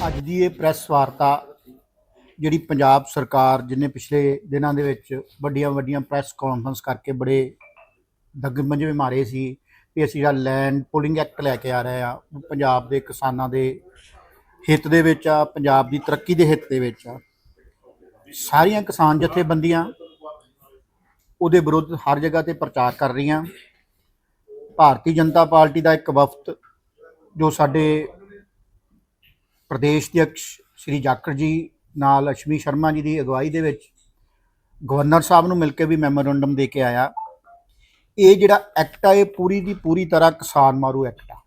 ਅੱਜ ਦੀ ਇਹ ਪ੍ਰੈਸ ਵਾਰਤਾ ਜਿਹੜੀ ਪੰਜਾਬ ਸਰਕਾਰ ਜਿਹਨੇ ਪਿਛਲੇ ਦਿਨਾਂ ਦੇ ਵਿੱਚ ਵੱਡੀਆਂ ਵੱਡੀਆਂ ਪ੍ਰੈਸ ਕਾਨਫਰੰਸ ਕਰਕੇ ਬੜੇ ਦੰਗਮੰਜੇ ਮਾਰੇ ਸੀ ਕਿ ਅਸੀਂ ਜਿਹੜਾ ਲੈਂਡ ਪੁਲਿੰਗ ਐਕਟ ਲੈ ਕੇ ਆ ਰਹੇ ਆ ਪੰਜਾਬ ਦੇ ਕਿਸਾਨਾਂ ਦੇ ਹਿੱਤ ਦੇ ਵਿੱਚ ਆ, ਪੰਜਾਬ ਦੀ ਤਰੱਕੀ ਦੇ ਹਿੱਤ ਦੇ ਵਿੱਚ ਆ, ਸਾਰੀਆਂ ਕਿਸਾਨ ਜਥੇਬੰਦੀਆਂ ਉਹਦੇ ਵਿਰੁੱਧ ਹਰ ਜਗ੍ਹਾ ਤੇ ਪ੍ਰਚਾਰ ਕਰ ਰਹੀਆਂ। ਭਾਰਤੀ ਜਨਤਾ ਪਾਰਟੀ ਦਾ ਇੱਕ ਵਫਦ ਜੋ ਸਾਡੇ ਪ੍ਰਦੇਸ਼ ਦੇ ਅਧਿਕਸ਼ ਸ਼੍ਰੀ ਜਾਖੜ ਜੀ ਨਾਲ ਅਸ਼ਮੀ ਸ਼ਰਮਾ ਜੀ ਦੀ ਅਗਵਾਈ ਦੇ ਵਿੱਚ ਗਵਰਨਰ ਸਾਹਿਬ ਨੂੰ ਮਿਲ ਕੇ ਵੀ ਮੈਮੋਰੰਡਮ ਦੇ ਕੇ ਆਇਆ। ਇਹ ਜਿਹੜਾ ਐਕਟ ਆ, ਇਹ ਪੂਰੀ ਦੀ ਪੂਰੀ ਤਰ੍ਹਾਂ ਕਿਸਾਨ ਮਾਰੂ ਐਕਟ ਆ।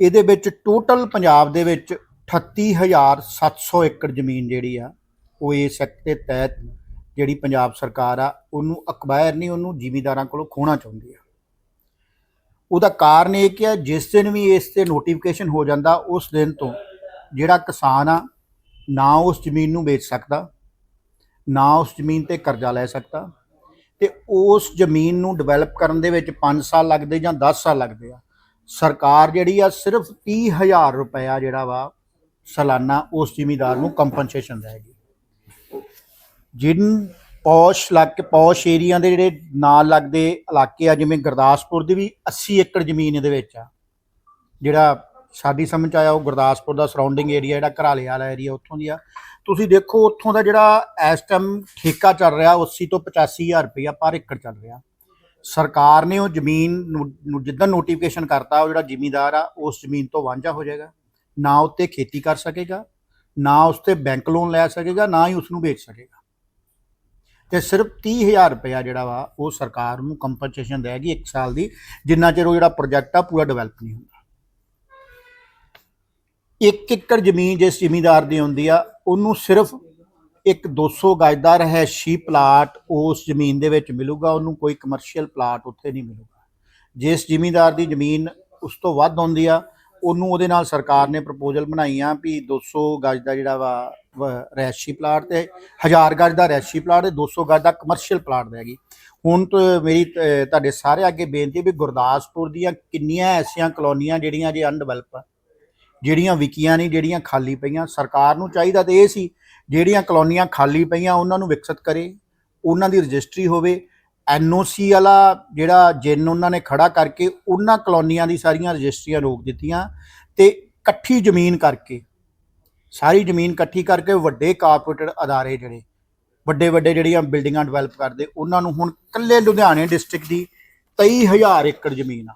ਇਹਦੇ ਵਿੱਚ ਟੋਟਲ ਪੰਜਾਬ ਦੇ ਵਿੱਚ 38700 ਏਕੜ ਜ਼ਮੀਨ ਜਿਹੜੀ ਆ, ਉਹ ਇਸ ਐਕਟ ਦੇ ਤਹਿਤ ਜਿਹੜੀ ਪੰਜਾਬ ਸਰਕਾਰ ਆ, ਉਹਨੂੰ ਅਕਵਾਇਰ ਨਹੀਂ, ਉਹਨੂੰ ਜ਼ਿਮੀਦਾਰਾਂ ਕੋਲੋਂ ਖੋਣਾ ਚਾਹੁੰਦੀ ਆ। ਉਹਦਾ ਕਾਰਨ ਇਹ ਕਿ ਜਿਸ ਦਿਨ ਵੀ ਇਸ ਤੇ ਨੋਟੀਫਿਕੇਸ਼ਨ ਹੋ ਜਾਂਦਾ, ਉਸ ਦਿਨ ਤੋਂ ਜਿਹੜਾ ਕਿਸਾਨ ਆ, ਨਾ ਉਸ ਜ਼ਮੀਨ ਨੂੰ ਵੇਚ ਸਕਦਾ, ਨਾ ਉਸ ਜ਼ਮੀਨ ਤੇ ਕਰਜ਼ਾ ਲੈ ਸਕਦਾ ਤੇ ਉਸ ਜ਼ਮੀਨ ਨੂੰ ਡਿਵੈਲਪ ਕਰਨ ਦੇ ਵਿੱਚ 5 ਸਾਲ ਲੱਗਦੇ ਜਾਂ 10 ਸਾਲ ਲੱਗਦੇ ਆ। ਸਰਕਾਰ ਜਿਹੜੀ ਆ, ਸਿਰਫ 30000 ਰੁਪਇਆ ਜਿਹੜਾ ਵਾ, ਸਾਲਾਨਾ ਉਸ ਜ਼ਿਮੀਦਾਰ ਨੂੰ ਕੰਪਨਸੇਸ਼ਨ ਦੇਗੀ ਜਿਨ ਪੌਸ਼ ਇਲਾਕੇ ਪੌਸ਼ ਏਰੀਆ ਦੇ ਜਿਹੜੇ ਨਾਲ ਲੱਗਦੇ ਇਲਾਕੇ ਆ, ਜਿਵੇਂ ਗੁਰਦਾਸਪੁਰ ਦੀ ਵੀ 80 ਏਕੜ ਜ਼ਮੀਨ ਇਹਦੇ ਵਿੱਚ ਆ। ਜਿਹੜਾ ਸਾਡੀ ਸਮਝ ਆਇਆ, ਉਹ ਗੁਰਦਾਸਪੁਰ ਦਾ ਸਰਾਊਂਡਿੰਗ ਏਰੀਆ ਜਿਹੜਾ ਘਰਾਲੇ ਵਾਲਾ ਏਰੀਆ ਉੱਥੋਂ ਦੀ ਆ। ਤੁਸੀਂ ਦੇਖੋ, ਉੱਥੋਂ ਦਾ ਜਿਹੜਾ ਇਸ ਟਾਈਮ ਠੇਕਾ ਚੱਲ ਰਿਹਾ 80 ਤੋਂ 85000 ਰੁਪਇਆ ਪਰ ਏਕੜ ਚੱਲ ਰਿਹਾ। ਸਰਕਾਰ ਨੇ ਉਹ ਜ਼ਮੀਨ ਨੂੰ ਨੂੰ ਜਿੱਦਾਂ ਨੋਟੀਫਿਕੇਸ਼ਨ ਕਰਤਾ, ਉਹ ਜਿਹੜਾ ਜ਼ਿਮੀਂਦਾਰ ਆ, ਉਸ ਜ਼ਮੀਨ ਤੋਂ ਵਾਂਝਾ ਹੋ ਜਾਏਗਾ। ਨਾ ਉੱਤੇ ਖੇਤੀ ਕਰ ਸਕੇਗਾ, ਨਾ ਉਸ ਤੇ ਬੈਂਕ ਲੋਨ ਲੈ ਸਕੇਗਾ, ਨਾ ਹੀ ਉਸ ਨੂੰ ਵੇਚ ਸਕੇਗਾ। ਤੇ ਸਿਰਫ 30000 ਰੁਪਇਆ ਜਿਹੜਾ ਵਾ, ਉਹ ਸਰਕਾਰ ਨੂੰ ਕੰਪਨਸੇਸ਼ਨ ਦੇਗੀ 1 ਸਾਲ ਦੀ, ਜਿੰਨਾ ਚਿਰ ਉਹ ਜਿਹੜਾ ਪ੍ਰੋਜੈਕਟ ਆ, ਪੂਰਾ ਡਿਵੈਲਪ ਨਹੀਂ ਹੁੰਦਾ। ਇੱਕ ਏਕੜ ਜ਼ਮੀਨ ਜਿਸ ਜ਼ਿਮੀਦਾਰ ਦੀ ਹੁੰਦੀ ਆ, ਉਹਨੂੰ ਸਿਰਫ ਇੱਕ 200 ਗਜ ਦਾ ਰਹਿਸ਼ੀ ਪਲਾਟ ਉਸ ਜ਼ਮੀਨ ਦੇ ਵਿੱਚ ਮਿਲੂਗਾ, ਉਹਨੂੰ ਕੋਈ ਕਮਰਸ਼ੀਅਲ ਪਲਾਟ ਉੱਥੇ ਨਹੀਂ ਮਿਲੂਗਾ। ਜਿਸ ਜ਼ਿਮੀਦਾਰ ਦੀ ਜ਼ਮੀਨ ਉਸ ਤੋਂ ਵੱਧ ਹੁੰਦੀ ਆ ਉਹਨੂੰ ਉਹਦੇ ਨਾਲ ਸਰਕਾਰ ਨੇ ਪ੍ਰਪੋਜ਼ਲ ਬਣਾਈਆਂ ਵੀ 200 ਗਜ ਦਾ ਜਿਹੜਾ ਵਾ ਰੈਸ਼ੀ ਪਲਾਟ ਤੇ 1000 ਗਜ ਦਾ ਰੈਸ਼ੀ ਪਲਾਟ ਤੇ 200 ਗਜ ਦਾ ਕਮਰਸ਼ੀਅਲ ਪਲਾਟ ਦੇਗੀ ਹੁਣ ਮੇਰੀ ਤੁਹਾਡੇ ਸਾਰੇ ਅੱਗੇ ਬੇਨਤੀ ਵੀ ਗੁਰਦਾਸਪੁਰ ਦੀਆਂ ਕਿੰਨੀਆਂ ਐਸੀਆਂ ਕਲੋਨੀਆਂ ਜਿਹੜੀਆਂ ਜੇ ਅਨਡਿਵੈਲਪ ਜਿਹੜੀਆਂ ਵਿਕੀਆਂ ਨਹੀਂ, ਜਿਹੜੀਆਂ ਖਾਲੀ ਪਈਆਂ, ਸਰਕਾਰ ਨੂੰ ਚਾਹੀਦਾ ਤੇ ਇਹ ਸੀ, ਜਿਹੜੀਆਂ ਕਲੋਨੀਆਂ ਖਾਲੀ ਪਈਆਂ, ਉਹਨਾਂ ਨੂੰ ਵਿਕਸਿਤ ਕਰੇ, ਉਹਨਾਂ ਦੀ ਰਜਿਸਟਰੀ ਹੋਵੇ ਐਨਓਸੀ ਵਾਲਾ ਜਿਹੜਾ ਜਿੰਨ ਉਹਨਾਂ ਨੇ ਖੜਾ ਕਰਕੇ ਉਹਨਾਂ ਕਲੋਨੀਆਂ ਦੀ ਸਾਰੀਆਂ ਰਜਿਸਟਰੀਆਂ ਰੋਕ ਦਿੱਤੀਆਂ ਤੇ ਇਕੱਠੀ ਜ਼ਮੀਨ ਕਰਕੇ, ਸਾਰੀ ਜ਼ਮੀਨ ਇਕੱਠੀ ਕਰਕੇ ਵੱਡੇ ਕਾਰਪੋਰੇਟ ਅਦਾਰੇ ਜਿਹੜੇ, ਵੱਡੇ ਵੱਡੇ ਜਿਹੜੀਆਂ ਬਿਲਡਿੰਗਾਂ ਡਿਵੈਲਪ ਕਰਦੇ, ਉਹਨਾਂ ਨੂੰ ਹੁਣ ਕੱਲੇ ਲੁਧਿਆਣੇ ਡਿਸਟ੍ਰਿਕਟ ਦੀ 23000 ਏਕੜ ਜ਼ਮੀਨ ਆ,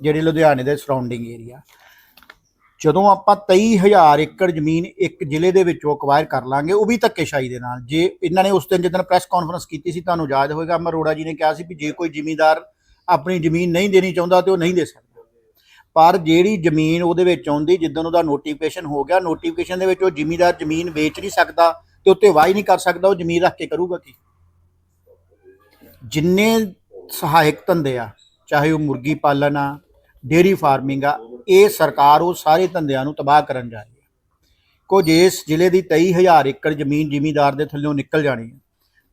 ਜਿਹੜੇ ਲੁਧਿਆਣੇ ਦੇ ਸਰਾਊਂਡਿੰਗ ਏਰੀਆ ਜਦੋਂ ਆਪਾਂ 23000 ਏਕੜ ਜ਼ਮੀਨ ਇੱਕ ਜ਼ਿਲ੍ਹੇ ਦੇ ਵਿੱਚੋਂ ਅਕਵਾਇਰ ਕਰ ਲਾਂਗੇ, ਉਹ ਵੀ ਧੱਕੇਸ਼ਾਹੀ ਦੇ ਨਾਲ। ਜੇ ਇਹਨਾਂ ਨੇ ਉਸ ਦਿਨ ਜਦੋਂ ਪ੍ਰੈਸ ਕਾਨਫਰੰਸ ਕੀਤੀ ਸੀ, ਤੁਹਾਨੂੰ ਯਾਦ ਹੋਵੇਗਾ ਅਮਰੋੜਾ ਜੀ ਨੇ ਕਿਹਾ ਸੀ ਵੀ ਜੇ ਕੋਈ ਜ਼ਿਮੀਂਦਾਰ ਆਪਣੀ ਜ਼ਮੀਨ ਨਹੀਂ ਦੇਣੀ ਚਾਹੁੰਦਾ, ਤੇ ਉਹ ਨਹੀਂ ਦੇ ਸਕਦਾ। ਪਰ ਜਿਹੜੀ ਜ਼ਮੀਨ ਉਹਦੇ ਵਿੱਚ ਆਉਂਦੀ ਜਿੱਦਣ ਉਹਦਾ ਨੋਟੀਫਿਕੇਸ਼ਨ ਹੋ ਗਿਆ ਨੋਟੀਫਿਕੇਸ਼ਨ ਦੇ ਵਿੱਚ ਉਹ ਜ਼ਿਮੀਂਦਾਰ ਜ਼ਮੀਨ ਵੇਚ ਨਹੀਂ ਸਕਦਾ ਤੇ ਉੱਤੇ ਵਾਈ ਨਹੀਂ ਕਰ ਸਕਦਾ, ਉਹ ਜ਼ਮੀਨ ਰੱਖ ਕੇ ਕਰੂਗਾ ਕੀ? ਜਿੰਨੇ ਸਹਾਇਕ ਧੰਦੇ ਆ, ਚਾਹੇ ਉਹ ਮੁਰਗੀ ਪਾਲਣ ਆ ਡੇਰੀ ਫਾਰਮਿੰਗ ਆ ਇਹ ਸਰਕਾਰ ਉਹ ਸਾਰੇ ਧੰਦਿਆਂ ਨੂੰ ਤਬਾਹ ਕਰਨ ਜਾ ਰਹੀ ਹੈ। ਕੁਝ ਇਸ ਜ਼ਿਲ੍ਹੇ ਦੀ 23000 ਏਕੜ ਜ਼ਮੀਨ ਜ਼ਿਮੀਦਾਰ ਦੇ ਥੱਲੇੋਂ ਨਿਕਲ ਜਾਣੀ ਹੈ,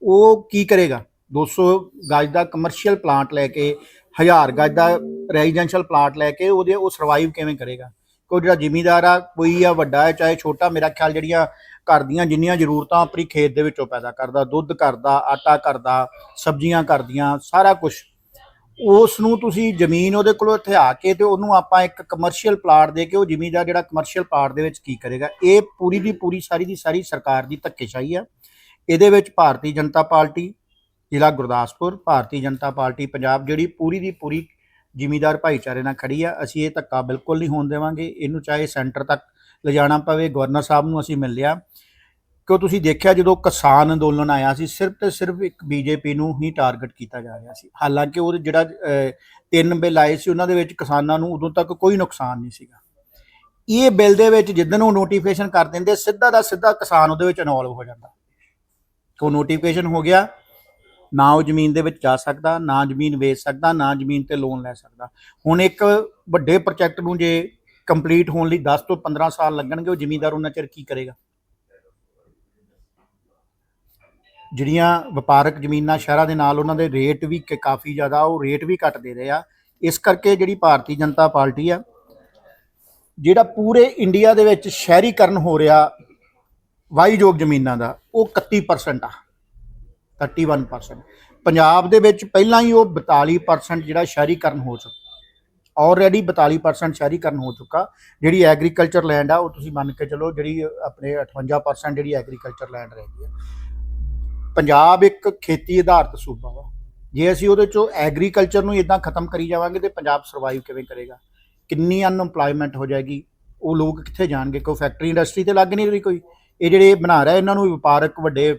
ਉਹ ਕੀ ਕਰੇਗਾ? 200 ਗਜ ਦਾ ਕਮਰਸ਼ੀਅਲ ਪਲਾਂਟ ਲੈ ਕੇ 1000 ਗਜ ਦਾ ਰੈਜ਼ੀਡੈਂਸ਼ੀਅਲ ਪਲਾਂਟ ਲੈ ਕੇ ਉਹਦੇ, ਉਹ ਸਰਵਾਈਵ ਕਿਵੇਂ ਕਰੇਗਾ? ਕੋਈ ਜਿਹੜਾ ਜ਼ਿਮੀਦਾਰ ਆ, ਕੋਈ ਆ ਵੱਡਾ ਹੈ, ਚਾਹੇ ਛੋਟਾ, ਮੇਰਾ ਖਿਆਲ ਜਿਹੜੀਆਂ ਘਰ ਦੀਆਂ ਜਿੰਨੀਆਂ ਜ਼ਰੂਰਤਾਂ ਆਪਣੀ ਖੇਤ ਦੇ ਵਿੱਚੋਂ ਪੈਦਾ ਕਰਦਾ, ਦੁੱਧ ਕਰਦਾ, ਆਟਾ ਕਰਦਾ, ਸਬਜ਼ੀਆਂ ਕਰਦੀਆਂ, ਸਾਰਾ ਕੁਝ ਉਸ ਨੂੰ ਤੁਸੀਂ ਜ਼ਮੀਨ ਉਹਦੇ ਕੋਲੋਂ ਇੱਥੇ ਆ ਕੇ ਤੇ ਉਹਨੂੰ ਆਪਾਂ ਇੱਕ ਕਮਰਸ਼ੀਅਲ ਪਲਾਟ ਦੇ ਕੇ ਉਹ ਜ਼ਿਮੀਂਦਾਰ ਜਿਹੜਾ ਕਮਰਸ਼ੀਅਲ ਪਲਾਟ ਦੇ ਵਿੱਚ ਕੀ ਕਰੇਗਾ, ਇਹ ਪੂਰੀ ਦੀ ਪੂਰੀ ਸਾਰੀ ਦੀ ਸਾਰੀ ਸਰਕਾਰ ਦੀ ਧੱਕੇਸ਼ਾਹੀ ਆ। ਇਹਦੇ ਵਿੱਚ ਭਾਰਤੀ ਜਨਤਾ ਪਾਰਟੀ, ਜ਼ਿਲ੍ਹਾ ਗੁਰਦਾਸਪੁਰ, ਭਾਰਤੀ ਜਨਤਾ ਪਾਰਟੀ ਪੰਜਾਬ ਜਿਹੜੀ ਪੂਰੀ ਦੀ ਪੂਰੀ ਜ਼ਿਮੀਦਾਰ ਭਾਈਚਾਰੇ ਨਾਲ ਖੜੀ ਆ, ਅਸੀਂ ਇਹ ਧੱਕਾ ਬਿਲਕੁਲ ਨਹੀਂ ਹੋਣ ਦੇਵਾਂਗੇ। ਇਹਨੂੰ ਚਾਹੇ ਸੈਂਟਰ ਤੱਕ ਲਿਜਾਣਾ ਪਵੇ, ਗਵਰਨਰ ਸਾਹਿਬ ਨੂੰ ਅਸੀਂ ਮਿਲ ਲਿਆ। ਕਿਉਂ ਤੁਸੀਂ ਦੇਖਿਆ ਜਦੋਂ ਕਿਸਾਨ ਅੰਦੋਲਨ ਆਇਆ ਸੀ, ਸਿਰਫ ਤੇ ਸਿਰਫ ਇੱਕ ਬੀਜੇਪੀ ਨੂੰ ਹੀ ਟਾਰਗੇਟ ਕੀਤਾ ਜਾ ਰਿਹਾ ਸੀ। ਹਾਲਾਂਕਿ ਉਹ ਜਿਹੜਾ ਤਿੰਨ ਬਿੱਲ ਆਏ ਸੀ, ਉਹਨਾਂ ਦੇ ਵਿੱਚ ਕਿਸਾਨਾਂ ਨੂੰ ਉਦੋਂ ਤੱਕ ਕੋਈ ਨੁਕਸਾਨ ਨਹੀਂ ਸੀਗਾ। ਇਹ ਬਿੱਲ ਦੇ ਵਿੱਚ ਜਿੱਦਣ ਉਹ ਨੋਟੀਫਿਕੇਸ਼ਨ ਕਰ ਦਿੰਦੇ, ਸਿੱਧਾ ਦਾ ਸਿੱਧਾ ਕਿਸਾਨ ਉਹਦੇ ਵਿੱਚ ਇਨਵੋਲਵ ਹੋ ਜਾਂਦਾ। ਕੋ ਨੋਟੀਫਿਕੇਸ਼ਨ ਹੋ ਗਿਆ? ਨਾ ਉਹ ਜ਼ਮੀਨ ਦੇ ਵਿੱਚ ਜਾ ਸਕਦਾ, ਨਾ ਜ਼ਮੀਨ ਵੇਚ ਸਕਦਾ, ਨਾ ਜ਼ਮੀਨ ਤੇ ਲੋਨ ਲੈ ਸਕਦਾ। ਹੁਣ ਇੱਕ ਵੱਡੇ ਪ੍ਰੋਜੈਕਟ ਨੂੰ ਜੇ ਕੰਪਲੀਟ ਹੋਣ ਲਈ 10 ਤੋਂ 15 ਸਾਲ ਲੱਗਣਗੇ, ਉਹ ਜ਼ਿਮੀਂਦਾਰ ਉਹਨਾਂ ਚਿਰ ਕੀ ਕਰੇਗਾ? ਜਿਹੜੀਆਂ ਵਪਾਰਕ ਜ਼ਮੀਨਾਂ ਸ਼ਹਿਰਾਂ ਦੇ ਨਾਲ ਉਹਨਾਂ ਦੇ ਰੇਟ ਵੀ ਕ- ਕਾਫੀ ਜ਼ਿਆਦਾ, ਉਹ ਰੇਟ ਵੀ ਘੱਟ ਦੇ ਰਹੇ ਆ। ਇਸ ਕਰਕੇ ਜਿਹੜੀ ਭਾਰਤੀ ਜਨਤਾ ਪਾਰਟੀ ਆ, ਜਿਹੜਾ ਪੂਰੇ ਇੰਡੀਆ ਦੇ ਵਿੱਚ ਸ਼ਹਿਰੀਕਰਨ ਹੋ ਰਿਹਾ ਵਾਹੀਯੋਗ ਜ਼ਮੀਨਾਂ ਦਾ, ਉਹ 31% ਆ। 31% ਪੰਜਾਬ ਦੇ ਵਿੱਚ ਪਹਿਲਾਂ ਹੀ ਉਹ 42% ਜਿਹੜਾ ਸ਼ਹਿਰੀਕਰਨ ਹੋ ਚੁੱਕਾ ਆਲਰੇਡੀ 42% ਸ਼ਹਿਰੀਕਰਨ ਹੋ ਚੁੱਕਾ। ਜਿਹੜੀ ਐਗਰੀਕਲਚਰ ਲੈਂਡ ਆ, ਉਹ ਤੁਸੀਂ ਮੰਨ ਕੇ ਚਲੋ, ਜਿਹੜੀ ਆਪਣੇ 58% ਜਿਹੜੀ ਐਗਰੀਕਲਚਰ ਲੈਂਡ ਰਹਿ ਗਈ ਆ। ਪੰਜਾਬ ਇੱਕ ਖੇਤੀ ਆਧਾਰਿਤ ਸੂਬਾ ਵਾ। ਜੇ ਅਸੀਂ ਉਹਦੇ ਚੋਂ ਐਗਰੀਕਲਚਰ ਨੂੰ ਇਦਾਂ ਖਤਮ ਕਰੀ ਜਾਵਾਂਗੇ ਤੇ ਪੰਜਾਬ ਸਰਵਾਈਵ ਕਿਵੇਂ ਕਰੇਗਾ? ਕਿੰਨੀ ਅਨਐਮਪਲੋਇਮੈਂਟ ਹੋ ਜਾਏਗੀ? ਉਹ ਲੋਕ ਕਿੱਥੇ ਜਾਣਗੇ? ਕੋਈ ਫੈਕਟਰੀ ਇੰਡਸਟਰੀ ਤੇ ਲੱਗ ਨਹੀਂ ਰਹੀ ਕੋਈ? ਇਹ ਜਿਹੜੇ ਬਣਾ ਰਿਹਾ, ਇਹਨਾਂ ਨੂੰ ਵਪਾਰਕ ਵੱਡੇ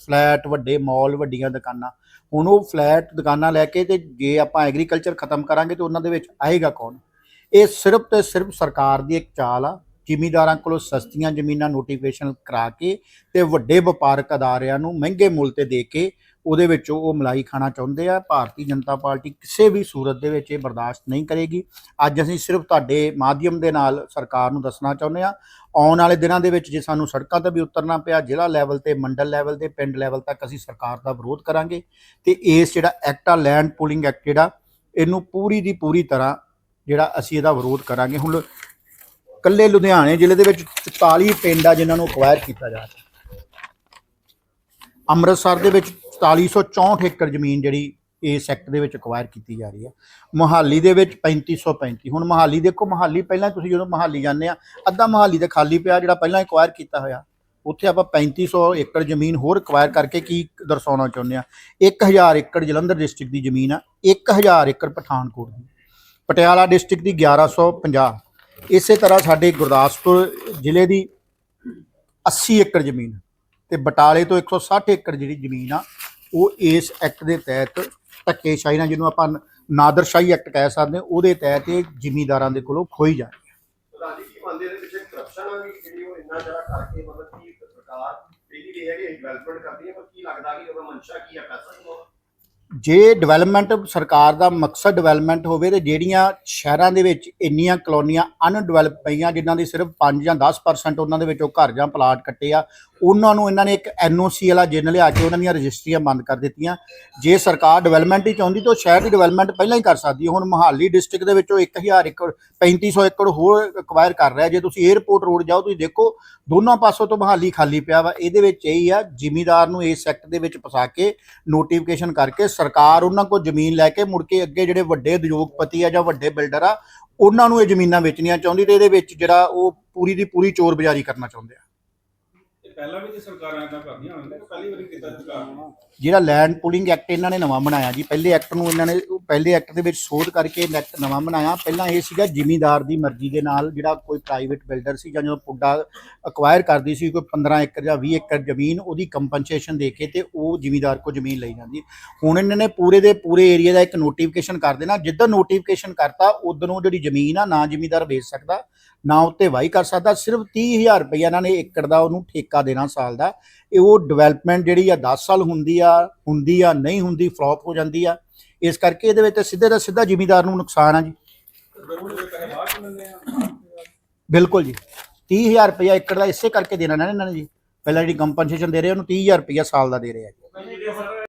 ਫਲੈਟ ਵੱਡੇ ਮਾਲ ਵੱਡੀਆਂ ਦੁਕਾਨਾਂ। ਹੁਣ ਉਹ ਫਲੈਟ ਦੁਕਾਨਾਂ ਲੈ ਕੇ ਤੇ ਜੇ ਆਪਾਂ ਐਗਰੀਕਲਚਰ ਖਤਮ ਕਰਾਂਗੇ ਤੇ ਉਹਨਾਂ ਦੇ ਵਿੱਚ ਆਏਗਾ ਕੌਣ? ਇਹ ਸਿਰਫ ਤੇ ਸਿਰਫ ਸਰਕਾਰ ਦੀ ਇੱਕ ਚਾਲ ਆ। ਜ਼ਿਮੀਂਦਾਰਾਂ ਕੋਲੋਂ ਸਸਤੀਆਂ ਜ਼ਮੀਨਾਂ ਨੋਟੀਫਿਕੇਸ਼ਨ ਕਰਾ ਕੇ ਤੇ ਵੱਡੇ ਵਪਾਰਕ ਅਦਾਰਿਆਂ ਨੂੰ ਮਹਿੰਗੇ ਮੁੱਲ ਤੇ ਦੇ ਕੇ ਉਹਦੇ ਵਿੱਚ ਉਹ ਮਲਾਈ ਖਾਣਾ ਚਾਹੁੰਦੇ ਆ। ਭਾਰਤੀ ਜਨਤਾ ਪਾਰਟੀ ਕਿਸੇ ਵੀ ਸੂਰਤ ਦੇ ਵਿੱਚ ਇਹ ਬਰਦਾਸ਼ਤ ਨਹੀਂ ਕਰੇਗੀ। ਅੱਜ ਅਸੀਂ ਸਿਰਫ ਤੁਹਾਡੇ ਮਾਧਿਅਮ ਦੇ ਨਾਲ ਸਰਕਾਰ ਨੂੰ ਦੱਸਣਾ ਚਾਹੁੰਦੇ ਆ ਆਉਣ ਵਾਲੇ ਦਿਨਾਂ ਦੇ ਵਿੱਚ ਜੇ ਸਾਨੂੰ ਸੜਕਾਂ ਤੇ ਵੀ ਉਤਰਨਾ ਪਿਆ, ਜ਼ਿਲ੍ਹਾ ਲੈਵਲ ਤੇ, ਮੰਡਲ ਲੈਵਲ ਤੇ, ਪਿੰਡ ਲੈਵਲ ਤੱਕ ਅਸੀਂ ਸਰਕਾਰ ਦਾ ਵਿਰੋਧ ਕਰਾਂਗੇ ਤੇ ਇਸ ਜਿਹੜਾ ਐਕਟ ਆ ਲੈਂਡ ਪੂਲਿੰਗ ਐਕਟ ਜਿਹੜਾ, ਇਹਨੂੰ ਪੂਰੀ ਦੀ ਪੂਰੀ ਤਰ੍ਹਾਂ ਜਿਹੜਾ ਅਸੀਂ ਇਹਦਾ ਵਿਰੋਧ ਕਰਾਂਗੇ। ਹੁਣ ਕੱਲੇ ਲੁਧਿਆਣੇ ਜ਼ਿਲ੍ਹੇ ਦੇ ਵਿੱਚ 44 ਪਿੰਡ ਆ ਜਿਨ੍ਹਾਂ ਨੂੰ ਅਕਵਾਇਰ ਕੀਤਾ ਜਾ ਰਿਹਾ। ਅੰਮ੍ਰਿਤਸਰ ਦੇ ਵਿੱਚ 4464 ਏਕੜ ਜ਼ਮੀਨ ਜਿਹੜੀ ਇਸ ਐਕਟ ਦੇ ਵਿੱਚ ਅਕਵਾਇਰ ਕੀਤੀ ਜਾ ਰਹੀ ਹੈ। ਮੋਹਾਲੀ ਦੇ ਵਿੱਚ 3535 ਹੁਣ ਮੋਹਾਲੀ ਦੇਖੋ, ਮੋਹਾਲੀ ਪਹਿਲਾਂ ਤੁਸੀਂ ਜਦੋਂ ਮੋਹਾਲੀ ਜਾਂਦੇ ਆ, ਅੱਧਾ ਮੋਹਾਲੀ ਤੇ ਖਾਲੀ ਪਿਆ ਜਿਹੜਾ ਪਹਿਲਾਂ ਅਕਵਾਇਰ ਕੀਤਾ ਹੋਇਆ। ਉੱਥੇ ਆਪਾਂ 3500 ਏਕੜ ਜ਼ਮੀਨ ਹੋਰ ਅਕਵਾਇਰ ਕਰਕੇ ਕੀ ਦਰਸਾਉਣਾ ਚਾਹੁੰਦੇ ਆ? 1000 ਏਕੜ ਜਲੰਧਰ ਡਿਸਟ੍ਰਿਕਟ ਦੀ ਜ਼ਮੀਨ ਆ 1000 ਏਕੜ ਪਠਾਨਕੋਟ ਦੀ। ਪਟਿਆਲਾ ਡਿਸਟ੍ਰਿਕਟ ਦੀ 1150 ਇਸੇ ਤਰ੍ਹਾਂ ਸਾਡੇ ਗੁਰਦਾਸਪੁਰ ਜ਼ਿਲ੍ਹੇ ਦੀ 80 ਏਕੜ ਜ਼ਮੀਨ ਤੇ ਬਟਾਲੇ ਤੋਂ 160 ਏਕੜ ਜਿਹੜੀ ਜ਼ਮੀਨ ਆ, ਉਹ ਇਸ ਐਕਟ ਦੇ ਤਹਿਤ ਧੱਕੇਸ਼ਾਹੀ ਨਾਲ ਜਿਹਨੂੰ ਆਪਾਂ ਨਾਦਰਸ਼ਾਹੀ ਐਕਟ ਕਹਿ ਸਕਦੇ ਹਾਂ, ਉਹਦੇ ਤਹਿਤ ਇਹ ਜ਼ਿਮੀਂਦਾਰਾਂ ਦੇ ਕੋਲੋਂ ਖੋਈ ਜਾ ਰਹੀ ਹੈ। ਰਾਜੀ ਕੀ ਮੰਨਦੇ ਨੇ ਪਿੱਛੇ ਕਰਪਸ਼ਨ ਆ ਵੀ ਜਿਹੜੀ ਉਹ ਇੰਨਾ ਜ਼ਿਆਦਾ ਕਰਕੇ ਮਤਲਬ ਕੀ ਸਰਕਾਰ ਪਹਿਲੀ ਵੀ ਹੈ ਡਿਵੈਲਪਮੈਂਟ ਕਰਦੀ ਹੈ, ਪਰ ਕੀ ਲੱਗਦਾ ਕਿ ਉਹਦਾ ਮਨਸ਼ਾ ਕੀ ਹੈ ਪੈਸਾ ਕਮਾਉਣਾ ਜੇ ਡਿਵੈਲਪਮੈਂਟ ਸਰਕਾਰ ਦਾ ਮਕਸਦ ਡਿਵੈਲਪਮੈਂਟ ਹੋਵੇ ਤੇ ਜਿਹੜੀਆਂ ਸ਼ਹਿਰਾਂ ਦੇ ਵਿੱਚ ਇੰਨੀਆਂ ਕਲੋਨੀਆਂ ਅਨਡਿਵੈਲਪ ਪਈਆਂ ਜਿਨ੍ਹਾਂ ਦੀ ਸਿਰਫ 5 ਜਾਂ 10% ਉਹਨਾਂ ਦੇ ਵਿੱਚੋਂ ਘਰ ਜਾਂ ਪਲਾਟ ਕੱਟੇ ਆ, ਉਹਨਾਂ ਨੂੰ ਇਹਨਾਂ ਨੇ ਇੱਕ ਐਨਓਸੀ ਵਾਲਾ ਜਿੰਨ ਲਿਆ ਕੇ ਉਹਨਾਂ ਦੀਆਂ ਰਜਿਸਟਰੀਆਂ ਬੰਦ ਕਰ ਦਿੱਤੀਆਂ। ਜੇ ਸਰਕਾਰ ਡਿਵੈਲਪਮੈਂਟ ਹੀ ਚਾਹੁੰਦੀ ਤਾਂ ਉਹ ਸ਼ਹਿਰ ਦੀ ਡਿਵੈਲਪਮੈਂਟ ਪਹਿਲਾਂ ਹੀ ਕਰ ਸਕਦੀ ਹੁਣ ਮੋਹਾਲੀ ਡਿਸਟ੍ਰਿਕਟ ਦੇ ਵਿੱਚੋਂ 1000 ਏਕੜ 3500 ਏਕੜ ਹੋਰ ਅਕਵਾਇਰ ਕਰ ਰਿਹਾ। ਜੇ ਤੁਸੀਂ 에ਅਰਪੋਰਟ ਰੋਡ ਜਾਓ, ਤੁਸੀਂ ਦੇਖੋ, ਦੋਨਾਂ ਪਾਸੋਂ ਤੋਂ ਮੋਹਾਲੀ ਖਾਲੀ ਪਿਆ ਵਾ। ਇਹਦੇ ਵਿੱਚ ਇਹੀ ਆ, ਜ਼ਿਮੀਦਾਰ ਨੂੰ ਇਸ ਸੈਕਟ ਦੇ ਵਿੱਚ ਫਸਾ ਕੇ ਨੋਟੀਫਿਕੇਸ਼ਨ ਕਰਕੇ ਸਰਕਾਰ ਉਹਨਾਂ ਕੋਲ ਜ਼ਮੀਨ ਲੈ ਕੇ ਮੁੜ ਕੇ ਅੱਗੇ ਜਿਹੜੇ ਵੱਡੇ ਉਦਯੋਗਪਤੀ ਆ ਜਾਂ ਵੱਡੇ ਬਿਲਡਰ ਆ, ਉਹਨਾਂ ਨੂੰ ਇਹ ਜ਼ਮੀਨਾਂ ਵੇਚਣੀਆਂ ਚਾਹੁੰਦੀ ਤੇ ਇਹਦੇ ਵਿੱਚ ਜਿਹੜਾ ਉਹ ਪੂਰੀ ਦੀ ਪੂਰੀ ਚੋਰ ਬਜ਼ਾਰੀ ਕਰਨਾ ਚਾਹੁੰਦੇ ਆ। ਪਹਿਲਾਂ ਵੀ ਤੇ ਸਰਕਾਰਾਂ ਇਦਾਂ ਕਰਦੀਆਂ ਹੁੰਦੀਆਂ ਕਿ ਪਹਿਲੀ ਵਾਰੀ ਕੀਤਾ ਸਰਕਾਰ ਜਿਹੜਾ ਲੈਂਡ ਪੂਲਿੰਗ ਐਕਟ ਇਹਨਾਂ ਨੇ ਨਵਾਂ ਬਣਾਇਆ ਜੀ, ਪਹਿਲੇ ਐਕਟ ਨੂੰ ਇਹਨਾਂ ਨੇ ਉਹ ਪਹਿਲੇ ਐਕਟ ਦੇ ਵਿੱਚ ਸੋਧ ਕਰਕੇ ਐਕਟ ਨਵਾਂ ਬਣਾਇਆ। ਪਹਿਲਾਂ ਇਹ ਸੀਗਾ ਜ਼ਿਮੀਂਦਾਰ ਦੀ ਮਰਜ਼ੀ ਦੇ ਨਾਲ ਜਿਹੜਾ ਕੋਈ ਪ੍ਰਾਈਵੇਟ ਬਿਲਡਰ ਸੀ ਜਾਂ ਜਦੋਂ ਪੁੱਡਾ ਅਕਵਾਇਰ ਕਰਦੀ ਸੀ, ਕੋਈ 15 ਏਕੜ ਜਾਂ 20 ਏਕੜ ਜ਼ਮੀਨ, ਉਹਦੀ ਕੰਪਨਸੇਸ਼ਨ ਦੇ ਕੇ ਤੇ ਉਹ ਜ਼ਿਮੀਂਦਾਰ ਕੋ ਜ਼ਮੀਨ ਲਈ ਜਾਂਦੀ। ਹੁਣ ਇਹਨਾਂ ਨੇ ਪੂਰੇ ਦੇ ਪੂਰੇ ਏਰੀਆ ਦਾ ਇੱਕ ਨੋਟੀਫਿਕੇਸ਼ਨ ਕਰ ਦੇਣਾ। ਜਿੱਦਾਂ ਨੋਟੀਫਿਕੇਸ਼ਨ ਕਰਤਾ ਉਦੋਂ ਜਿਹੜੀ ਜ਼ਮੀਨ ਆ, ਨਾ ਜ਼ਿਮੀਂਦਾਰ ਵੇਚ ਸਕਦਾ। ਨਾ ਉੱਤੇ ਵਾਹੀ ਕਰ ਸਕਦਾ, ਸਿਰਫ 30000 ਰੁਪਈਆ ਇਹਨਾਂ ਨੇ ਏਕੜ ਦਾ ਉਹਨੂੰ ਠੇਕਾ ਦੇਣਾ ਸਾਲ ਦਾ। ਇਹ ਉਹ ਡਿਵੈਲਪਮੈਂਟ ਜਿਹੜੀ ਆ 10 ਸਾਲ ਹੁੰਦੀ ਆ ਹੁੰਦੀ ਆ, ਨਹੀਂ ਹੁੰਦੀ ਫਲॉप ਹੋ ਜਾਂਦੀ ਆ। ਇਸ ਕਰਕੇ ਇਹਦੇ ਵਿੱਚ ਸਿੱਧੇ ਦਾ ਸਿੱਧਾ ਜ਼ਿਮੀਦਾਰ ਨੂੰ ਨੁਕਸਾਨ ਆ ਜੀ। ਬਿਲਕੁਲ ਜੀ। 30000 ਰੁਪਈਆ ਏਕੜ ਦਾ ਇਸੇ ਕਰਕੇ ਦੇਣਾ ਨਾ ਇਹਨਾਂ ਨੇ ਜੀ। ਪਹਿਲਾਂ ਜਿਹੜੀ ਕੰਪਨਸੇਸ਼ਨ ਦੇ ਰਹੇ ਉਹਨੂੰ 30000 ਰੁਪਈਆ ਸਾਲ ਦਾ ਦੇ ਰਹੇ ਆ ਜੀ।